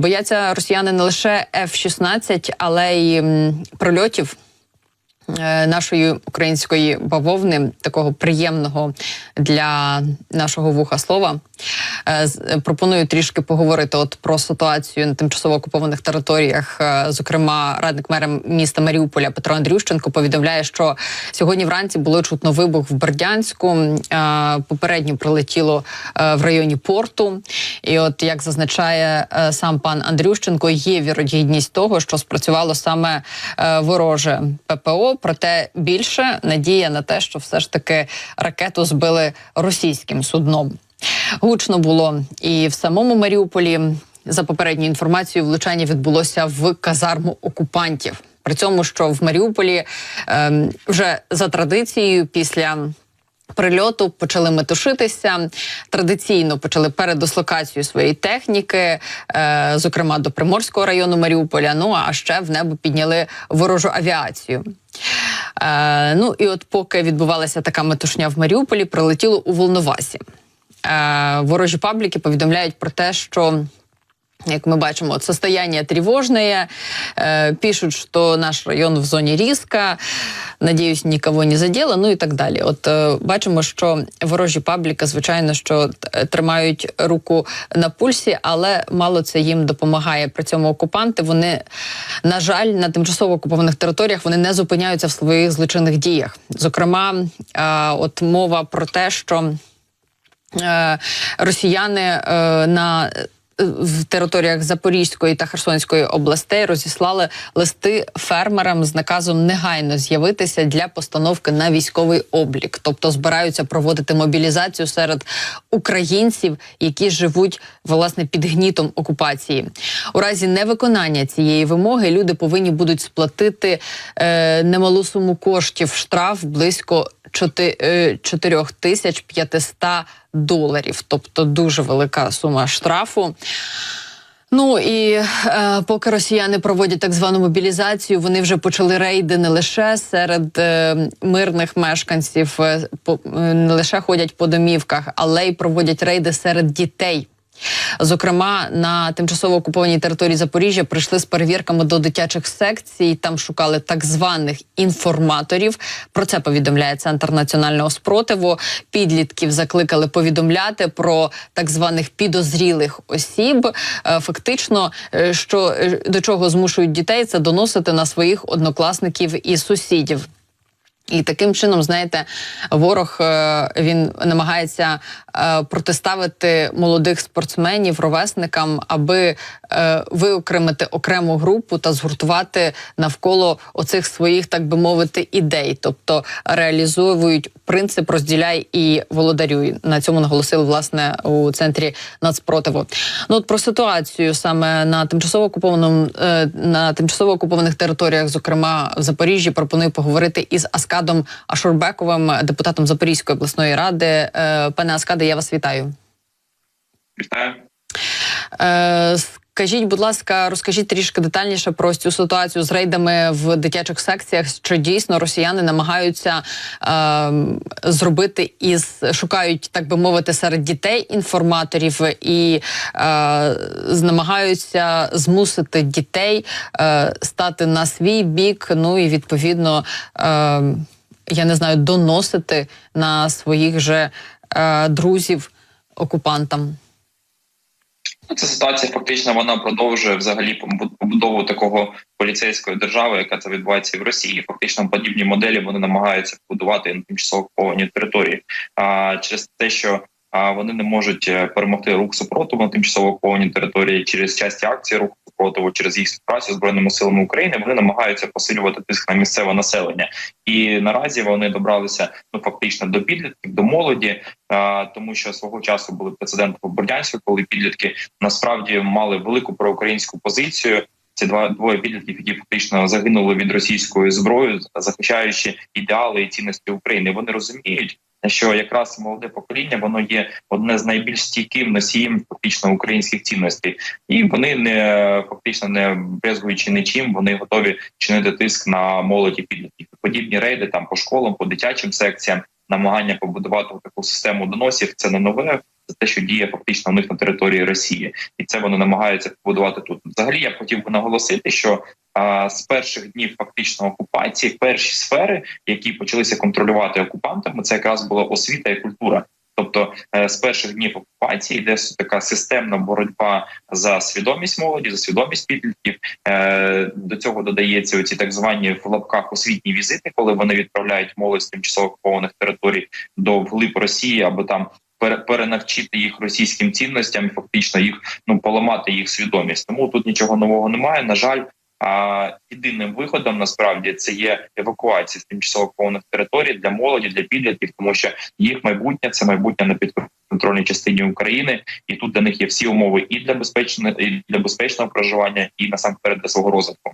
Бояться росіяни не лише F-16, але й прольотів е, нашої української бавовни, такого приємного для нашого вуха слова. Е, е, Пропоную трішки поговорити от про ситуацію на тимчасово окупованих територіях. Е, Зокрема, радник мера міста Маріуполя Петро Андрющенко повідомляє, що сьогодні вранці було чутно вибух в Бердянську. Попередньо прилетіло в районі порту. І от як зазначає сам пан Андрющенко, є вірогідність того, що спрацювало саме вороже ППО. Проте більше надія на те, що все ж таки ракету збили російським судном. Гучно було і в самому Маріуполі. За попередньою інформацією, влучання відбулося в казарму окупантів. При цьому, що в Маріуполі ем, вже за традицією після прильоту почали метушитися. Традиційно почали передислокацію своєї техніки, е, зокрема до Приморського району Маріуполя. Ну а ще в небо підняли ворожу авіацію. Е, ну і от поки відбувалася така метушня в Маріуполі, прилетіло у Волновасі. Е, ворожі пабліки повідомляють про те, що як ми бачимо, от состояние тревожное. Э, пишут, что наш район в зоні риска. Надіюсь, нікого не задело, ну і так далі. От е, бачимо, що ворожі пабліка, звичайно, що е, тримають руку на пульсі, але мало це їм допомагає. При цьому окупанти вони, на жаль, на тимчасово окупованих територіях вони не зупиняються в своїх злочинних діях. Зокрема, е, от мова про те, що е, росіяни е, на в територіях Запорізької та Херсонської областей розіслали листи фермерам з наказом негайно з'явитися для постановки на військовий облік, тобто збираються проводити мобілізацію серед українців, які живуть власне під гнітом окупації. У разі невиконання цієї вимоги люди повинні будуть сплатити е, немалу суму коштів штраф близько 4500 доларів, тобто дуже велика сума штрафу. Ну і е, поки росіяни проводять так звану мобілізацію, вони вже почали рейди не лише серед е, мирних мешканців, е, по, е, не лише ходять по домівках, але й проводять рейди серед дітей. Зокрема, на тимчасово окупованій території Запоріжжя прийшли з перевірками до дитячих секцій. Там шукали так званих інформаторів. Про це повідомляє центр національного спротиву. Підлітків закликали повідомляти про так званих підозрілих осіб. Е, Фактично, е, що е, до чого змушують дітей, це доносити на своїх однокласників і сусідів. І таким чином, знаєте, ворог він намагається протиставити молодих спортсменів, ровесникам, аби е, виокремити окрему групу та згуртувати навколо оцих своїх, так би мовити, ідей, тобто реалізовують принцип розділяй і володарюй. На цьому наголосили власне у центрі нацпротиву. Ну от про ситуацію саме на тимчасово окупованому е, на тимчасово окупованих територіях, зокрема в Запоріжжі, пропоную поговорити із Аскадом Ашурбековим, депутатом Запорізької обласної ради. Е, Пане Аскаде, я вас вітаю. Вітаю. Е, Скажіть, будь ласка, розкажіть трішки детальніше про цю ситуацію з рейдами в дитячих секціях. Чи дійсно росіяни намагаються е, зробити із шукають, так би мовити, серед дітей інформаторів і е, намагаються змусити дітей е, стати на свій бік? Ну і відповідно, е, я не знаю, доносити на своїх же друзів окупантам. Ну, Ця ситуація фактично вона продовжує взагалі побудову такого поліцейської держави, яка це відбувається і в Росії. Фактично подібні моделі вони намагаються побудувати на тимчасово окупованій території. А через те, що а, вони не можуть е, перемогти рух супротиву на тимчасово окупованій території через часті акції руху супротиву, через їх співпрацю з збройними силами України. Вони намагаються посилювати тиск на місцеве населення, і наразі вони добралися ну фактично до підлітків, до молоді, тому що свого часу були прецеденти по Бердянську, коли підлітки насправді мали велику проукраїнську позицію. Це два двоє підлітків, які фактично загинули від російської зброї, захищаючи ідеали і цінності України. Вони розуміють, що якраз молоде покоління воно є одне з найбільш стійким носієм фактично українських цінностей, і вони не фактично не брезгуючи нічим, вони готові чинити тиск на молоді підлітків. Подібні рейди там по школам, по дитячим секціям, намагання побудувати таку систему доносів. Це не нове. Це те, що діє фактично у них на території Росії, і це вони намагаються побудувати тут. Взагалі, я б хотів би наголосити, що а, з перших днів фактично окупації перші сфери, які почалися контролювати окупантами, це якраз була освіта і культура. Тобто е, з перших днів окупації йде така системна боротьба за свідомість молоді, за свідомість підлітків. Е, До цього додається оці так звані в лапках освітні візити, коли вони відправляють молодь з тимчасово окупованих територій до вглиб Росії, або там перенавчити їх російським цінностям, фактично їх ну поламати їх свідомість. Тому тут нічого нового немає. На жаль. А єдиним виходом насправді це є евакуація з тимчасово окупованих територій для молоді, для підлітків, тому що їх майбутнє це майбутнє на підконтрольній частині України, і тут для них є всі умови і для безпечного і для безпечного проживання, і насамперед для свого розвитку.